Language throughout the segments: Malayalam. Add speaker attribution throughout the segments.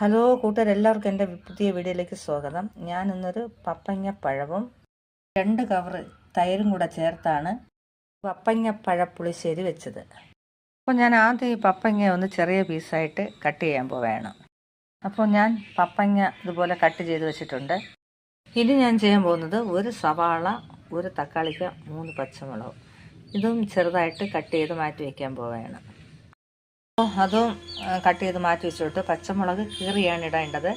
Speaker 1: ഹലോ കൂട്ടുകാരെല്ലാവർക്കും എന്റെ പുതിയ വീഡിയോയിലേക്ക് സ്വാഗതം. ഞാൻ ഇന്നൊരു പപ്പങ്ങ പഴവും രണ്ട് കവറ് തൈരും കൂടെ ചേർത്താണ് പപ്പങ്ങ പഴപ്പുളിശ്ശേരി വെച്ചത്. അപ്പോൾ ഞാൻ ആദ്യം ഈ പപ്പങ്ങ ഒന്ന് ചെറിയ പീസായിട്ട് കട്ട് ചെയ്യാൻ പോവുകയാണ്. അപ്പോൾ ഞാൻ പപ്പങ്ങ ഇതുപോലെ കട്ട് ചെയ്ത് വെച്ചിട്ടുണ്ട്. ഇനി ഞാൻ ചെയ്യാൻ പോകുന്നത് ഒരു സവാള ഒരു തക്കാളിക്ക മൂന്ന് പച്ചമുളക്. ഇതും ചെറുതായിട്ട് കട്ട് ചെയ്ത് മാറ്റി വയ്ക്കാൻ പോവുകയാണ്. അതും കട്ട് ചെയ്ത് മാറ്റി വെച്ചിട്ട് പച്ചമുളക് കീറിയാണ് ഇടേണ്ടത്.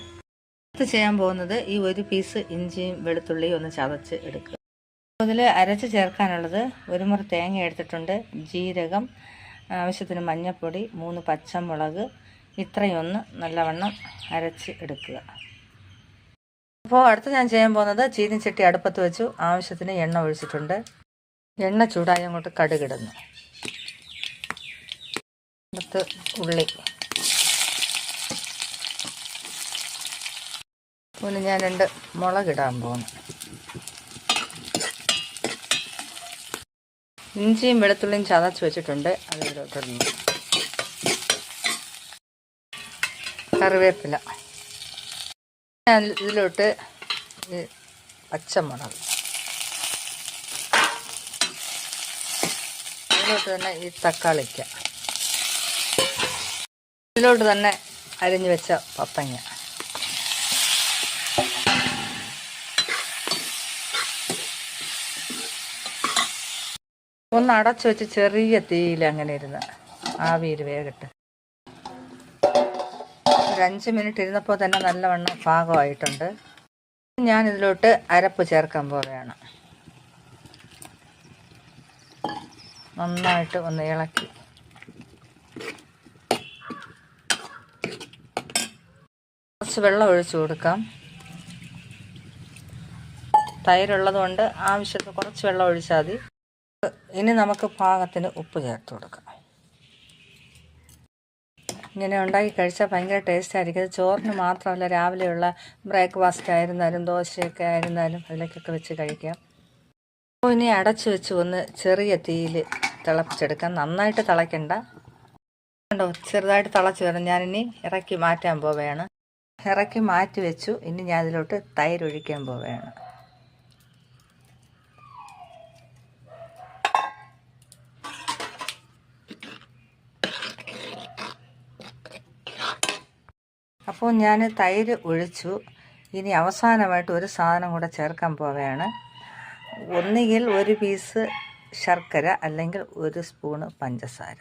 Speaker 1: അടുത്ത് ചെയ്യാൻ പോകുന്നത് ഈ ഒരു പീസ് ഇഞ്ചിയും വെളുത്തുള്ളിയും ഒന്ന് ചതച്ച് എടുക്കുക. അതിൽ അരച്ച് ചേർക്കാനുള്ളത് ഒരു മുറി തേങ്ങ എടുത്തിട്ടുണ്ട്. ജീരകം ആവശ്യത്തിന് മഞ്ഞൾപ്പൊടി മൂന്ന് പച്ചമുളക് ഇത്രയൊന്ന് നല്ലവണ്ണം അരച്ച് എടുക്കുക. അപ്പോൾ അടുത്ത് ഞാൻ ചെയ്യാൻ പോകുന്നത് ചീനിച്ചട്ടി അടുപ്പത്ത് വെച്ചു. ആവശ്യത്തിന് എണ്ണ ഒഴിച്ചിട്ടുണ്ട്. എണ്ണ ചൂടായി അങ്ങോട്ട് കടുകിടുന്നു. അടുത്ത് ഉള്ളി. പിന്നെ ഞാൻ രണ്ട് മുളകിടാൻ പോകുന്നു ഇഞ്ചിയും വെളുത്തുള്ളിയും ചതച്ച് വെച്ചിട്ടുണ്ട്. അതിലോട്ടിടുന്നു കറിവേപ്പില. ഞാൻ ഇതിലോട്ട് പച്ചമുളക്. അതിലോട്ട് തന്നെ ഈ തക്കാളിക്ക. ഇതിലോട്ട് തന്നെ അരിഞ്ഞു വെച്ച പപ്പങ്ങ. ഒന്ന് അടച്ചു വെച്ച് ചെറിയ തീയിൽ അങ്ങനെ ഇരുന്ന് ആവിയിൽ വേഗട്ട് ഒരു അഞ്ച് മിനിറ്റ് ഇരുന്നപ്പോൾ തന്നെ നല്ലവണ്ണം പാകമായിട്ടുണ്ട്. ഞാൻ ഇതിലോട്ട് അരപ്പ് ചേർക്കാൻ പോവുകയാണ്. നന്നായിട്ട് ഒന്ന് ഇളക്കി. കുറച്ച് വെള്ളം ഒഴിച്ചു കൊടുക്കാം. തൈരുള്ളതുകൊണ്ട് ആവശ്യത്തിന് കുറച്ച് വെള്ളം ഒഴിച്ചാൽ മതി. ഇനി നമുക്ക് പാകത്തിന് ഉപ്പ് ചേർത്ത് കൊടുക്കാം. ഇങ്ങനെ ഉണ്ടാക്കി കഴിച്ചാൽ ഭയങ്കര ടേസ്റ്റ് ആയിരിക്കും. ചോറിന് മാത്രമല്ല രാവിലെയുള്ള ബ്രേക്ക്ഫാസ്റ്റ് ആയിരുന്നാലും ദോശയൊക്കെ ആയിരുന്നാലും അതിലേക്കൊക്കെ വെച്ച് കഴിക്കാം. അപ്പോൾ ഇനി അടച്ചു വെച്ച് ഒന്ന് ചെറിയ തീയിൽ തിളപ്പിച്ചെടുക്കാം. നന്നായിട്ട് തിളയ്ക്കണ്ട. കണ്ടോ ചെറുതായിട്ട് തിളച്ച് വരണം. ഞാനിനി ഇറക്കി മാറ്റാൻ പോവുകയാണ്. ഇറക്കി മാറ്റി വെച്ചു. ഇനി ഞാൻ അതിലോട്ട് തൈര് ഒഴിക്കാൻ പോവുകയാണ്. അപ്പോൾ ഞാൻ തൈര് ഒഴിച്ചു. ഇനി അവസാനമായിട്ട് ഒരു സാധനം കൂടെ ചേർക്കാൻ പോവുകയാണ്. ഒന്നുകിൽ ഒരു പീസ് ശർക്കര അല്ലെങ്കിൽ ഒരു സ്പൂണ് പഞ്ചസാര.